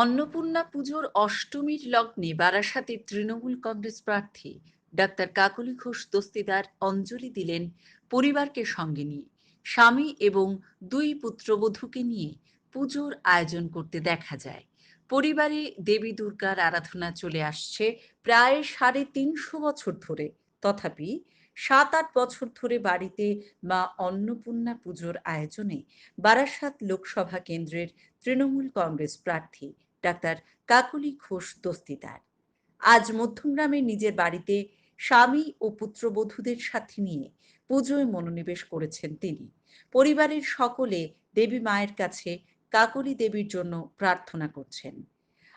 অন্নপূর্ণা পুজোর অষ্টমীর লগ্নে বারাসাতের তৃণমূল কংগ্রেস প্রার্থী ডাক্তার কাকলি ঘোষ দস্তিদার অঞ্জলি দিলেন পরিবারকে সঙ্গে নিয়ে। স্বামী এবং দুই পুত্রবধূকে নিয়ে পুজোর আয়োজন করতে দেখা যায়। পরিবারে দেবী দুর্গার আরাধনা চলে আসছে প্রায় সাড়ে তিনশো বছর ধরে। তথাপি সাত আট বছর ধরে বাড়িতে মা অন্নপূর্ণা পুজোর আয়োজনে বারাসাত লোকসভা কেন্দ্রের তৃণমূল কংগ্রেস প্রার্থী ডাক্তার কাকলি ঘোষ দস্তিদার। আজ মধ্যমগ্রামে নিজের বাড়িতে স্বামী ও পুত্রবধূদের সাথে নিয়ে পুজোয় মনোনিবেশ করেছেন তিনি। পরিবারের সকলে দেবী মায়ের কাছে কাকলি দেবীর জন্য প্রার্থনা করছেন।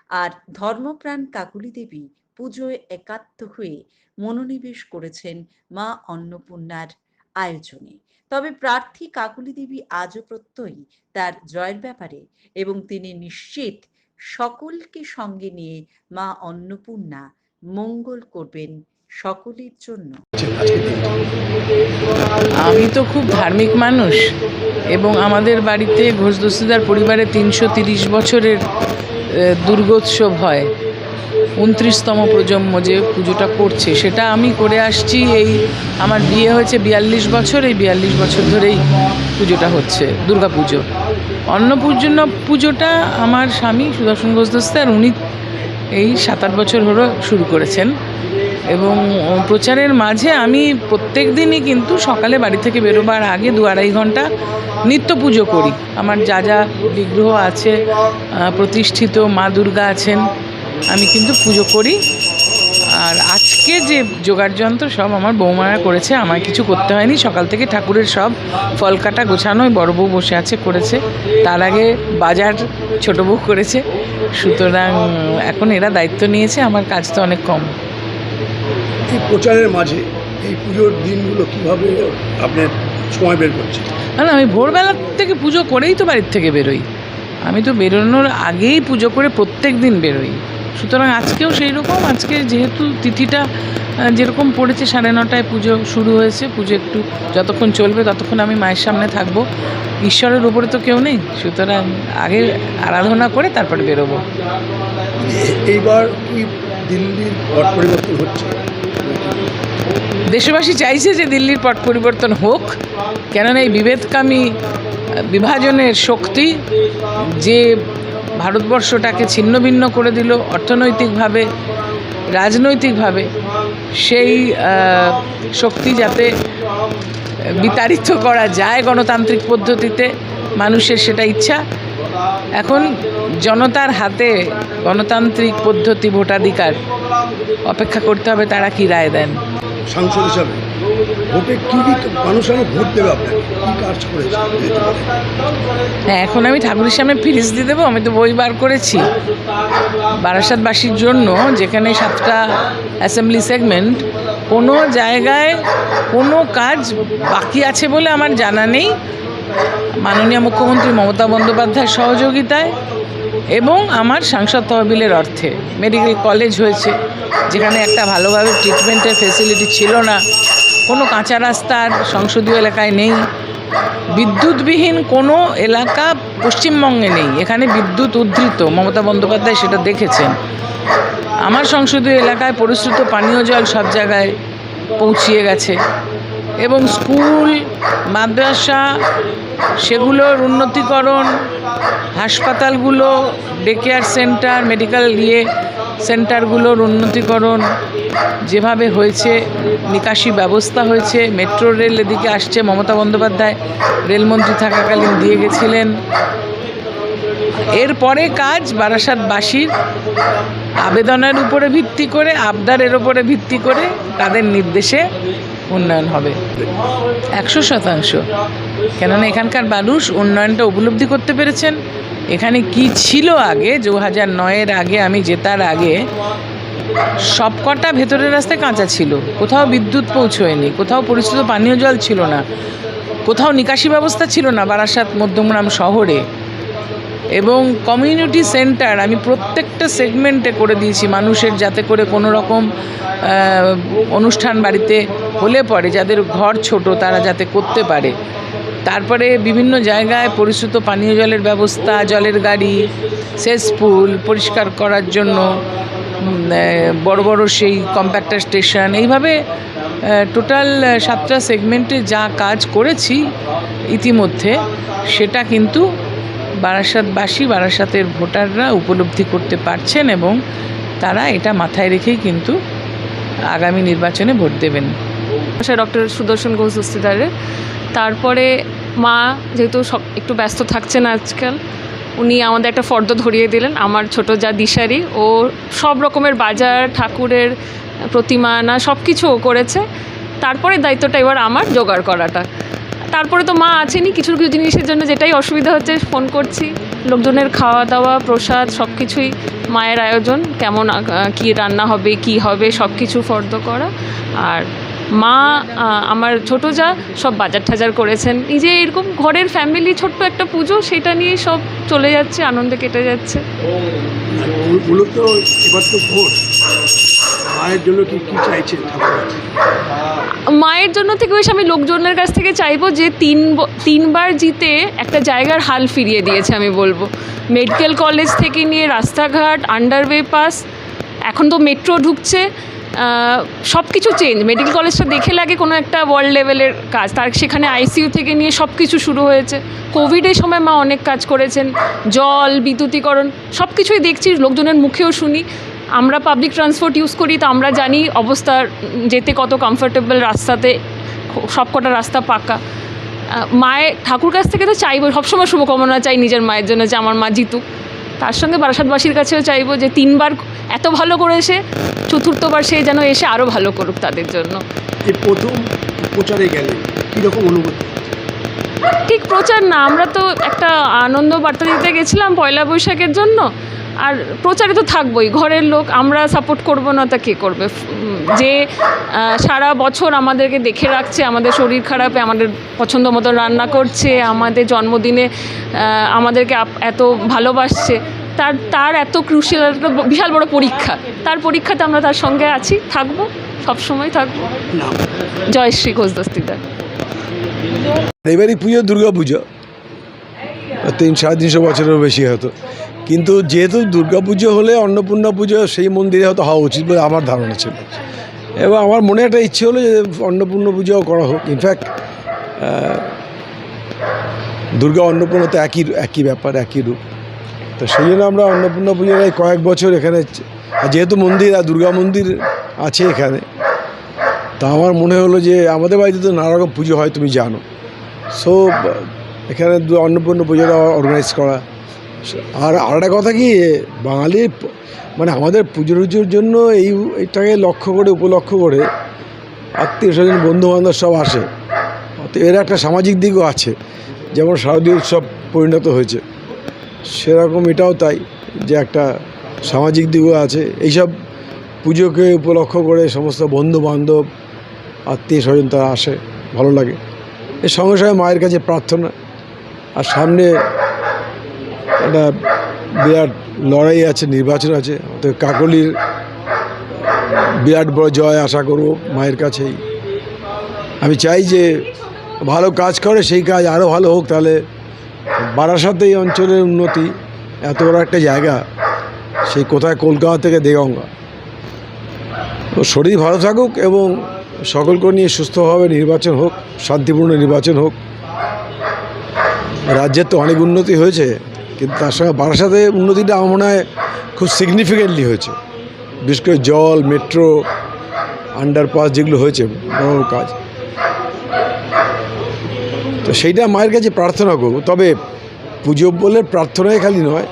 আর ধর্মপ্রাণ কাকলি দেবী পুজোয় একাত্ম হয়ে মনোনিবেশ করেছেন মা অন্নপূর্ণার আয়োজনে। তবে প্রার্থী কাকুলি দেবী আজও প্রত্যয়ী তার জয়ের ব্যাপারে এবং তিনি নিশ্চিত সকলকে সঙ্গে নিয়ে মা অন্নপূর্ণা মঙ্গল করবেন সকলের জন্য। আমি তো খুব ধার্মিক মানুষ এবং আমাদের বাড়িতে ঘোষ দস্তিদার পরিবারে তিনশো তিরিশ বছরের দুর্গোৎসব হয়। উনত্রিশতম প্রজন্ম যে পুজোটা করছে, সেটা আমি করে আসছি। এই আমার বিয়ে হয়েছে বিয়াল্লিশ বছর, এই বিয়াল্লিশ বছর ধরেই পুজোটা হচ্ছে দুর্গা পুজো অন্নপূর্ণ পুজোটা আমার স্বামী সুদর্শন ঘোষ দস্তার উনি এই সাত আট বছর হলো শুরু করেছেন। এবং প্রচারের মাঝে আমি প্রত্যেক দিনই কিন্তু সকালে বাড়ি থেকে বেরোবার আগে দু আড়াই ঘণ্টা নিত্য পুজো করি। আমার যা যা বিগ্রহ আছে প্রতিষ্ঠিত মা দুর্গা আছেন, আমি কিন্তু পুজো করি। আর আজকে যে জোগাড় যন্ত্র সব আমার বৌমারা করেছে আমার কিছু করতে হয়নি। সকাল থেকে ঠাকুরের সব ফল কাটা গোছানো ওই বড় বউ বসে আছে করেছে। তার আগে বাজার ছোট বউ করেছে। সুতরাং এখন এরা দায়িত্ব নিয়েছে আমার কাজ তো অনেক কম। এই প্রচারের মাঝে এই পুজোর দিনগুলো কীভাবে আপনার সময় বের করছে না না আমি ভোরবেলা থেকে পুজো করেই তো বাড়ির থেকে বেরোই। আমি তো বেরোনোর আগেই পুজো করে প্রত্যেক দিন বেরোই। সুতরাং আজকেও সেই রকম। আজকে যেহেতু তিথিটা যেরকম পড়েছে সাড়ে নটায় পুজো শুরু হয়েছে পুজো একটু যতক্ষণ চলবে ততক্ষণ আমি মায়ের সামনে থাকব। ঈশ্বরের উপরে তো কেউ নেই সুতরাং আগে আরাধনা করে তারপরে বেরোবো। এইবার কি দিল্লির পট পরিবর্তন হচ্ছে? দেশবাসী চাইছে যে দিল্লির পট পরিবর্তন হোক কেননা এই বিভেদকামী বিভাজনের শক্তি যে ভারতবর্ষটাকে ছিন্ন ভিন্ন করে দিল অর্থনৈতিকভাবে, রাজনৈতিকভাবে, সেই শক্তি যাতে বিতাড়িত করা যায় গণতান্ত্রিক পদ্ধতিতে, মানুষের সেটা ইচ্ছা। এখন জনতার হাতে গণতান্ত্রিক পদ্ধতি ভোটাধিকার অপেক্ষা করতে হবে, তারা কি রায় দেন? সাংসদ হিসাবে। ভোটে মানুষ ভোট দেবে আপনাকে? কাজ করেছে? হ্যাঁ এখন আমি ঠাকুরের সামনে ফিরিস দিয়ে দেবো, আমি তো বই বার করেছি। বারাসাতবাসীর জন্য যেখানে সাতটা অ্যাসেম্বলি সেগমেন্ট কোনো জায়গায় কোনো কাজ বাকি আছে বলে আমার জানা নেই। মাননীয় মুখ্যমন্ত্রী মমতা বন্দ্যোপাধ্যায়ের সহযোগিতায় এবং আমার সাংসদ তহবিলের অর্থে। মেডিকেল কলেজ হয়েছে, যেখানে একটা ভালোভাবে ট্রিটমেন্টের ফেসিলিটি ছিল না। কোনো কাঁচা রাস্তার সংসদীয় এলাকায় নেই। বিদ্যুৎবিহীন কোনো এলাকা পশ্চিমবঙ্গে নেই। এখানে বিদ্যুৎ উদ্ধৃত। মমতা বন্দ্যোপাধ্যায় সেটা দেখেছেন। আমার সংসদীয় এলাকায় পরিশ্রুত পানীয় জল সব জায়গায় পৌঁছিয়ে গেছে এবং স্কুল, মাদ্রাসা, সেগুলোর উন্নতিকরণ, হাসপাতালগুলো ডে কেয়ার সেন্টার মেডিকেল ইয়ে সেন্টারগুলোর উন্নতিকরণ যেভাবে হয়েছে, নিকাশি ব্যবস্থা হয়েছে, মেট্রো রেল এদিকে আসছে, মমতা বন্দ্যোপাধ্যায় রেলমন্ত্রী থাকাকালীন দিয়ে গেছিলেন। এরপরে কাজ বারাসাতবাসীর আবেদনের উপরে ভিত্তি করে, আবদারের উপরে ভিত্তি করে তাদের নির্দেশে উন্নয়ন হবে। একশো শতাংশ। কেননা এখানকার মানুষ উন্নয়নটা উপলব্ধি করতে পেরেছেন। এখানে কি ছিল আগে? দু হাজার নয়ের আগে আমি জেতার আগে সবকটা ভেতরের রাস্তায় কাঁচা ছিল। কোথাও বিদ্যুৎ পৌঁছয়নি, কোথাও পরিচিত পানীয় জল ছিল না, কোথাও নিকাশি ব্যবস্থা ছিল না বারাসাত, মধ্যমগ্রাম শহরে। এবং কমিউনিটি সেন্টার আমি প্রত্যেকটা সেগমেন্টে করে দিয়েছি মানুষের যাতে করে কোনো রকম অনুষ্ঠান বাড়িতে হলে পরে যাদের ঘর ছোট তারা যাতে করতে পারে। তারপরে বিভিন্ন জায়গায় পরিশ্রুত পানীয় জলের ব্যবস্থা, জলের গাড়ি সেচপুল পরিষ্কার করার জন্য বড় বড় সেই কম্প্যাক্টার স্টেশন এইভাবে টোটাল সাতটা সেগমেন্টে যা কাজ করেছি ইতিমধ্যে, সেটা কিন্তু বারাসাতবাসী, বারাসাতের ভোটাররা উপলব্ধি করতে পারছেন এবং তারা এটা মাথায় রেখেই কিন্তু আগামী নির্বাচনে ভোট দেবেন। ডক্টর সুদর্শন ঘোষ দস্তিদারের তারপরে মা যেহেতু সব একটু ব্যস্ত থাকছেন আজকাল উনি আমাদের একটা ফর্দ ধরিয়ে দিলেন, আমার ছোট যা দিশারি, ও সব রকমের বাজার, ঠাকুরের প্রতিমা আনা সব কিছু ও করেছে। তারপরে দায়িত্বটা এবার আমার জোগাড় করাটা। তারপরে তো মা আছেনি কিছু কিছু জিনিসের জন্য যেটাই অসুবিধা হচ্ছে, ফোন করছি। লোকজনের খাওয়া দাওয়া প্রসাদ সব কিছুই মায়ের আয়োজন, কেমন কী রান্না হবে, কি হবে সব কিছু ফর্দ করা। আর মা আমার ছোট যা সব বাজার ঠাজার করেছেন। এই যে এরকম ঘরের ফ্যামিলি ছোট্ট একটা পুজো সেটা নিয়ে সব চলে যাচ্ছে আনন্দে কেটে যাচ্ছে। মূলত এবার তো ভোট। মায়ের জন্য কি কি চাইছেন মায়ের জন্য থেকে বেশ আমি লোকজনের কাছ থেকে চাইব যে তিন তিনবার জিতে একটা জায়গার হাল ফিরিয়ে দিয়েছে আমি বলব। মেডিকেল কলেজ থেকে নিয়ে রাস্তাঘাট আন্ডারওয়ে পাস এখন তো মেট্রো ঢুকছে। সব কিছু চেঞ্জ মেডিকেল কলেজটা দেখে লাগে কোনো একটা ওয়ার্ল্ড লেভেলের কাজ। তার সেখানে আইসিইউ থেকে নিয়ে সব কিছু শুরু হয়েছে। কোভিডের সময় মা অনেক কাজ করেছেন। জল, বিদ্যুতীকরণ সব কিছুই দেখছি, লোকজনের মুখেও শুনি। আমরা পাবলিক ট্রান্সপোর্ট ইউজ করি, তো আমরা জানি অবস্থা, যেতে কত কমফোর্টেবল রাস্তাতে সব কটা রাস্তা পাকা। মায়ের, ঠাকুর কাছ থেকে তো চাইব, সবসময় শুভকামনা চাই নিজের মায়ের জন্য যে আমার মা জিতুক। তার সঙ্গে বারাসাতবাসীর কাছেও চাইব যে তিনবার এত ভালো করেছে চতুর্থবার সে যেন এসে আরও ভালো করুক তাদের জন্য। এই প্রথম প্রচারে গেলেন কীরকম অনুভূতি? ঠিক প্রচার না আমরা তো একটা আনন্দ বার্তা দিতে গেছিলাম পয়লা বৈশাখের জন্য। আর প্রচারে তো থাকবোই। ঘরের লোক, আমরা সাপোর্ট করব না, তা কে করবে? যে সারা বছর আমাদেরকে দেখে রাখছে, আমাদের শরীর খারাপে, আমাদের পছন্দ মতো রান্না করছে, আমাদের জন্মদিনে আমাদেরকে এত ভালোবাসছে, তার তার এত ক্রুশিয়াল একটা বিশাল বড় পরীক্ষা। তার পরীক্ষাতে আমরা তার সঙ্গে আছি, থাকব, সবসময় থাকব। জয়শ্রী ঘোষ দস্তিদার। এবারই পুজো দুর্গা পুজো তিন, সাড়ে তিনশো বছরেরও বেশি হতো কিন্তু যেহেতু দুর্গা পুজো হলে, অন্নপূর্ণা পুজো, সেই মন্দিরে হয়তো হওয়া উচিত বলে আমার ধারণা ছিল। এবং আমার মনে একটা ইচ্ছে হলো যে, অন্নপূর্ণা পুজোও করা হোক। ইনফ্যাক্ট দুর্গা অন্নপূর্ণা তো একই একই ব্যাপার, একই রূপ। তো সেই জন্য আমরা অন্নপূর্ণা পুজোর এই কয়েক বছর এখানে যেহেতু মন্দির, আর দুর্গা মন্দির আছে এখানে, তা আমার মনে হলো যে, আমাদের বাড়িতে তো নানা রকম পুজো হয়, তুমি জানো। সো এখানে অন্নপূর্ণা পুজোটা অর্গানাইজ করা আর আরেকটা কথা কি বাঙালির মানে আমাদের পুজো টুজোর জন্য এই এইটাকে লক্ষ্য করে, উপলক্ষ করে আত্মীয় স্বজন বন্ধু বান্ধব সব আসে। তো এর একটা সামাজিক দিকও আছে, যেমন শারদীয় উৎসব পরিণত হয়েছে। সেরকম এটাও তাই যে একটা সামাজিক দিকও আছে। এইসব পুজোকে উপলক্ষ করে সমস্ত বন্ধু বান্ধব আত্মীয় স্বজন তারা আসে, ভালো লাগে। এর সঙ্গে সঙ্গে মায়ের কাছে প্রার্থনা। আর সামনে একটা বিরাট লড়াই আছে, নির্বাচন আছে। তো কাকলির বিরাট বড় জয় আশা করব মায়ের কাছেই। আমি চাই যে ভালো কাজ করে, সেই কাজ আরও ভালো হোক, তাহলে বারাসাতে এই অঞ্চলের উন্নতি, এত বড় একটা জায়গা, সেই কোথায়? কলকাতা থেকে দেগঙ্গা। তো শরীর ভালো থাকুক এবং সকলকে নিয়ে সুস্থভাবে নির্বাচন হোক, শান্তিপূর্ণ নির্বাচন হোক। রাজ্যের তো অনেক উন্নতি হয়েছে। কিন্তু তার সঙ্গে বারাসাতে উন্নতিটা আমার মনে হয় খুব সিগনিফিকেন্টলি হয়েছে। বিশেষ করে জল মেট্রো আন্ডারপাস যেগুলো হয়েছে, বড় কাজ। তো সেইটা মায়ের কাছে প্রার্থনা করব। তবে পুজো বলে প্রার্থনাই খালি নয়,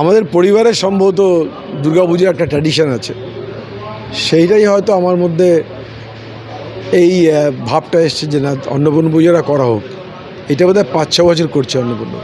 আমাদের পরিবারের সম্ভবত দুর্গাপুজোর একটা ট্র্যাডিশন আছে। সেইটাই হয়তো আমার মধ্যে এই ভাবটা এসছে যে না, অন্নপূর্ণ পুজোটা করা হোক। এটা বোধহয় পাঁচ ছ বছর করছে অন্নপূর্ণা।